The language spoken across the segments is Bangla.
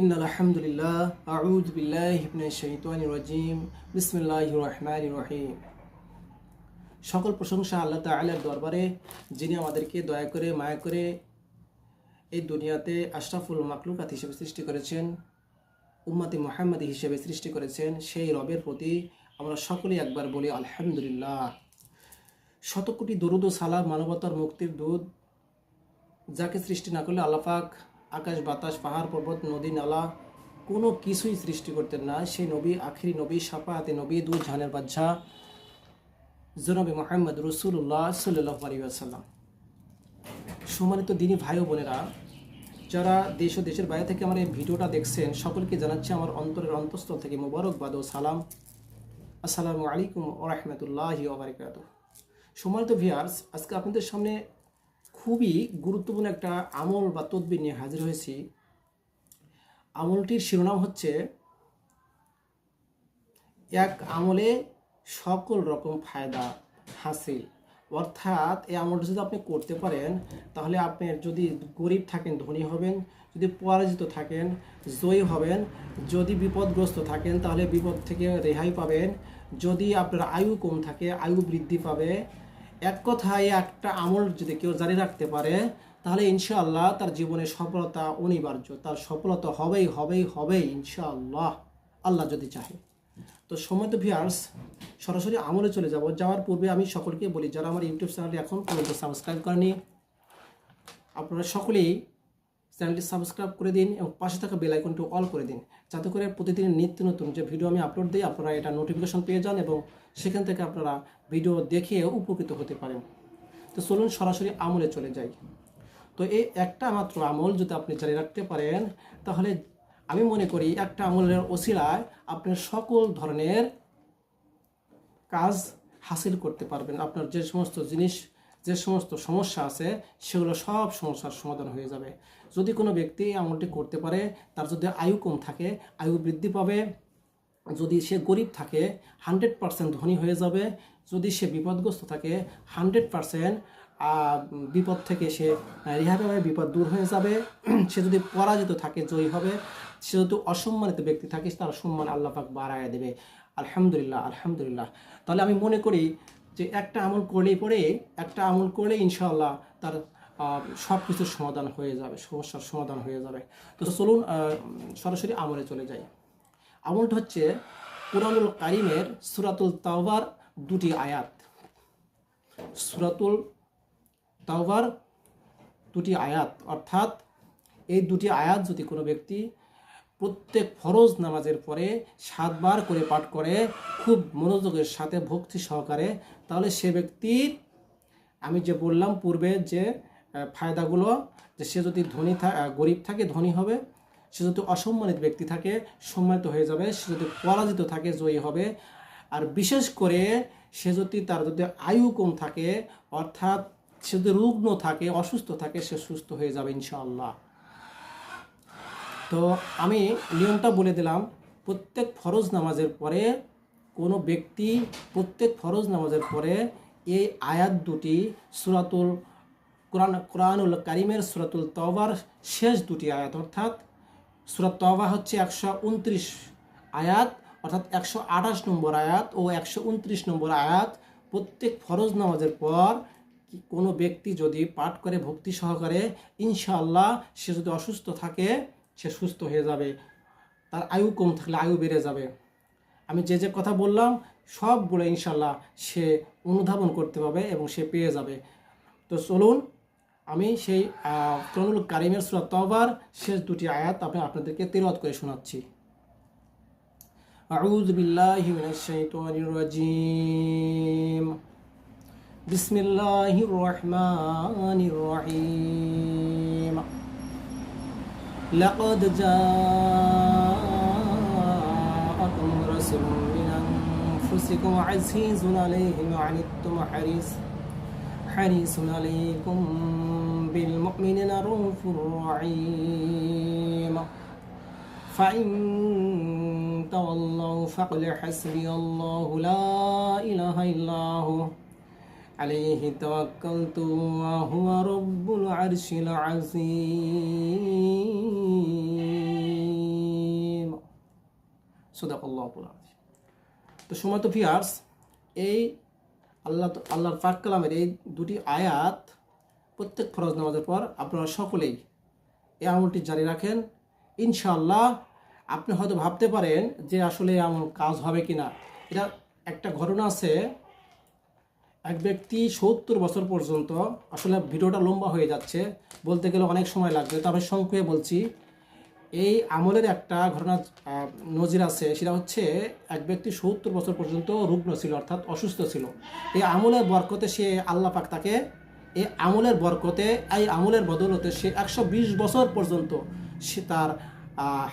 ইন আলহামদুলিল্লাহ আউদ বিল্লাহ শহীদান রাজিম বিসমিল্লাহ রহমান রহিম সকল প্রশংসা আল্লাহ তালের দরবারে, যিনি আমাদেরকে দয়া করে, মায়া করে এই দুনিয়াতে আশরাফুল মাকলুকাত হিসেবে সৃষ্টি করেছেন, উম্মাতি মোহাম্মদ হিসেবে সৃষ্টি করেছেন, সেই রবের প্রতি আমরা সকলেই একবার বলি আলহামদুলিল্লাহ। শত কোটি দরুদ ও সালা মানবতার মুক্তির দুধ যাকে সৃষ্টি না করলে আল্লাপাক আকাশ, বাতাস, পাহাড়, পর্বত, নদী, নালা, কোনো কিছুই সৃষ্টি করতেন না সেই নবী, আখিরি নবী, সাফাহাতে নবী দু জাহানের বাদশাহ, জনবী মোহাম্মদ রসুল্লাহ সাল্লাহ আলী আসাল্লাম সম্মানিত দিনী ভাই ও বোনেরা, যারা দেশ ও দেশের বাইরে থেকে আমার এই ভিডিওটা দেখছেন, সকলকে জানাচ্ছি আমার অন্তরের অন্তঃস্থল থেকে মোবারকবাদ ও সালাম। আসসালামু আলাইকুম ওরহমতুল্লাহি ওবরাকাত সম্মানিত ভিয়ার্স আজকে আপনাদের সামনে খুবই গুরুত্বপূর্ণ একটা আমল বা তদবির নিয়ে হাজির হয়েছি। আমলটির শিরোনাম হচ্ছে, এক আমলে সকল রকম ফায়দা হাসিল। অর্থাৎ এই আমলটা যদি আপনি করতে পারেন, তাহলে আপনি যদি গরিব থাকেন, ধনী হবেন, যদি পরাজিত থাকেন, জয়ী হবেন, যদি বিপদগ্রস্ত থাকেন, তাহলে বিপদ থেকে রেহাই পাবেন। যদি আপনার আয়ু কম থাকে, আয়ু বৃদ্ধি পাবে এক কথায় একটা আমল যদি কেউ জারি রাখতে পারে, তাহলে ইনশাআল্লাহ তার জীবনে সফলতা অনিবার্য। তার সফলতা হবেই হবেই হবেই ইনশাআল্লাহ, আল্লাহ যদি চাহে। তো সময় তো ভিয়ার্স সরাসরি আমলে চলে যাব। যাওয়ার পূর্বে আমি সকলকে বলি, যারা আমার ইউটিউব চ্যানেলটি এখন পর্যন্ত সাবস্ক্রাইব করেনি, আপনারা সকলেই চ্যানেলটি সাবস্ক্রাইব করে দিন এবং পাশে থাকা বেল আইকনটি অল করে দিন। যাতে করে প্রতিদিন নিত্য নতুন যে ভিডিও আমি আপলোড দিই, আপনারা এটা নোটিফিকেশন পেয়ে যান এবং সেখান থেকে আপনারা ভিডিও দেখে উপকৃত হতে পারেন। তো চলুন সরাসরি আমলে চলে যাই। তো এই একটা মাত্র আমল যদি আপনি জারি রাখতে পারেন, তাহলে আমি মনে করি একটা আমলের ওসিলায় আপনি সকল ধরনের কাজ হাসিল করতে পারবেন। আপনার যে সমস্ত জিনিস, যে সমস্ত সমস্যা আছে, সেগুলো সব সমস্যার সমাধান হয়ে যাবে। যদি কোনো ব্যক্তি আমলটি করতে পারে, তার যদি আয়ু কম থাকে, আয়ু বৃদ্ধি পাবে যদি সে গরিব থাকে হান্ড্রেড পারসেন্ট ধনী হয়ে যাবে। যদি সে বিপদগ্রস্ত থাকে হান্ড্রেড পারসেন্ট বিপদ থেকে সে রেহাই পাবে, বিপদ দূর হয়ে যাবে। সে যদি পরাজিত থাকে, জয়ী হবে। সে যদি অসম্মানিত ব্যক্তি থাকে, তার সম্মান আল্লাহ পাক বাড়াইয়া দেবে। আলহামদুলিল্লাহ আলহামদুলিল্লাহ। তাহলে আমি মনে করি যে একটা আমল করলেই পরে, একটা আমল করলে ইনশাআল্লাহ তার সব কিছুর সমাধান হয়ে যাবে, সমস্যার সমাধান হয়ে যাবে। তো চলুন সরাসরি আমলে চলে যাই। আমলটা হচ্ছে কুরআনুল কারিমের সুরাতুল তাওবার দুটি আয়াত। সুরাতুল তাওবার দুটি আয়াত, অর্থাৎ এই দুটি আয়াত যদি কোনো ব্যক্তি প্রত্যেক ফরজ নামাজের পরে সাতবার করে পাঠ করে, খুব মনোযোগের সাথে ভক্তি সহকারে, তাহলে সে ব্যক্তির আমি যে বললাম পূর্বে যে ফায়দাগুলো, যে সে যদি ধনী গরিব থাকে, ধনী হবে সে যদি অসম্মানিত ব্যক্তি থাকে, সম্মানিত হয়ে যাবে, সে যদি পরাজিত থাকে, জয়ী হবে। আর বিশেষ করে সে যদি তার যদি আয়ু কম থাকে, অর্থাৎ সে যদি রুগ্ন থাকে, অসুস্থ থাকে, সে সুস্থ হয়ে যাবে ইনশাআল্লাহ। তো আমি নিয়মটা বলে দিলাম, প্রত্যেক ফরজ নামাজের পরে কোনো ব্যক্তি প্রত্যেক ফরজ নামাজের পরে এই আয়াত দুটি, সুরাতুল কোরআন, কোরআনুল কারিমের সুরাতুল তবার শেষ দুটি আয়াত, অর্থাৎ সুরাত তবা হচ্ছে একশো উনত্রিশ আয়াত, অর্থাৎ একশো আঠাশ নম্বর আয়াত ও একশো উনত্রিশ নম্বর আয়াত। প্রত্যেক ফরজ নামাজের পর কোনো ব্যক্তি যদি পাঠ করে ভক্তি সহকারে, ইনশাআল্লাহ সে যদি অসুস্থ থাকে, সে সুস্থ হয়ে যাবে। তার আয়ু কম থাকলে আয়ু বেড়ে যাবে। আমি যে যে কথা বললাম, সবগুলো ইনশাল্লাহ সে অনুধাবন করতে পারবে এবং সে পেয়ে যাবে। তো চলুন আমি সেই তনুল কারিমের সুরা তবার শেষ দুটি আয়াত আমি আপনাদেরকে তেরত করে শোনাচ্ছি أعوذ بالله من الشيطان الرجيم بسم الله الرحمن الرحيم لقد جاءكم رسول من أنفسكم عزيز عليه ما عنتم حريص حريص عليكم بالمؤمنين رؤوف رحيم فإن تولوا فقل حسبي الله لا إله إلا هو عليه توكلت وهو رب العرش العظيم সদাকল্লাহুল আযীম। তো সময় তো ভিয়ার্স এই আল্লাহ আল্লাহর পাক কালামের এই দুটি আয়াত প্রত্যেক ফরজ নামাজের পর আপনারা সকলেই এই আমলটি জারি রাখেন। ইনশাআল্লাহ আপনি হয়তো ভাবতে পারেন যে আসলে এমন কাজ হবে কি না এটা একটা ঘটনা আছে। এক ব্যক্তি সত্তর বছর পর্যন্ত আসলে ভিডিওটা লম্বা হয়ে যাচ্ছে, বলতে গেলে অনেক সময় লাগবে। তবে সংক্ষেপে বলছি এই আমলের একটা ঘটনা নজির আছে, সেটা হচ্ছে এক ব্যক্তি সত্তর বছর পর্যন্ত রুগ্ন ছিল, অর্থাৎ অসুস্থ ছিল। এই আমলের বরকতে সে আল্লাহ পাক তাকে, এই আমলের বরকতে, এই আমলের বদলতে সে একশো বিশ বছর পর্যন্ত সে তার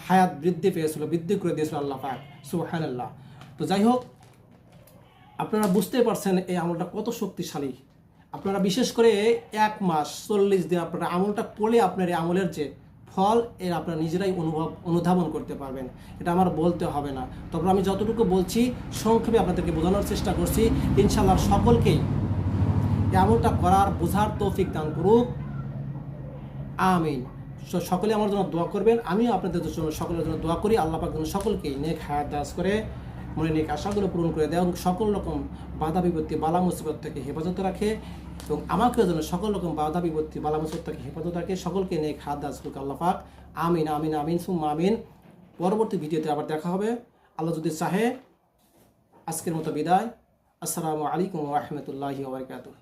হায়াত বৃদ্ধি পেয়েছিল, বৃদ্ধি করে দিয়েছিল আল্লাহ পাক। সুবহানাল্লাহ। তো যাই হোক, আপনারা বুঝতে পারছেন এই আমলটা কত শক্তিশালী। আপনারা বিশেষ করে এক মাস চল্লিশ দিন আপনারা আমলটা করলে আপনার এই আমলের যে ফল এর আপনারা নিজেরাই অনুভব, অনুধাবন করতে পারবেন। এটা আমার বলতে হবে না। তবে আমি যতটুকু বলছি, সংক্ষেপে আপনাদেরকে বোঝানোর চেষ্টা করছি। ইনশাল্লাহ সকলকেই এমনটা করার বোঝার তৌফিক দান করুক। আমিন। সকলে আমার জন্য দোয়া করবেন। আমিও আপনাদের জন্য, সকলের জন্য দোয়া করি। আল্লাহ পাক সকলকেই নেক হায়াত দাস করে মনে নেক আশাগুলো পূরণ করে দেয় এবং সকল রকম বাধা বিপত্তি, বালা মুসিবত থেকে হেফাজত রাখে। এবং আমাকে যেন সকল রকম বাধা বিপত্তি বালা থেকে হেফাজত রাখে, সকলকে নিয়ে খাদ দাস করুক আল্লাহ আমিন আমিন আমিন, সুম্মা আমিন। পরবর্তী ভিডিওতে আবার দেখা হবে। আল্লাহ যদি চাহে, আজকের মতো বিদায়। আসসালামু আলাইকুম রহমতুল্লাহি ওবরকাতুহ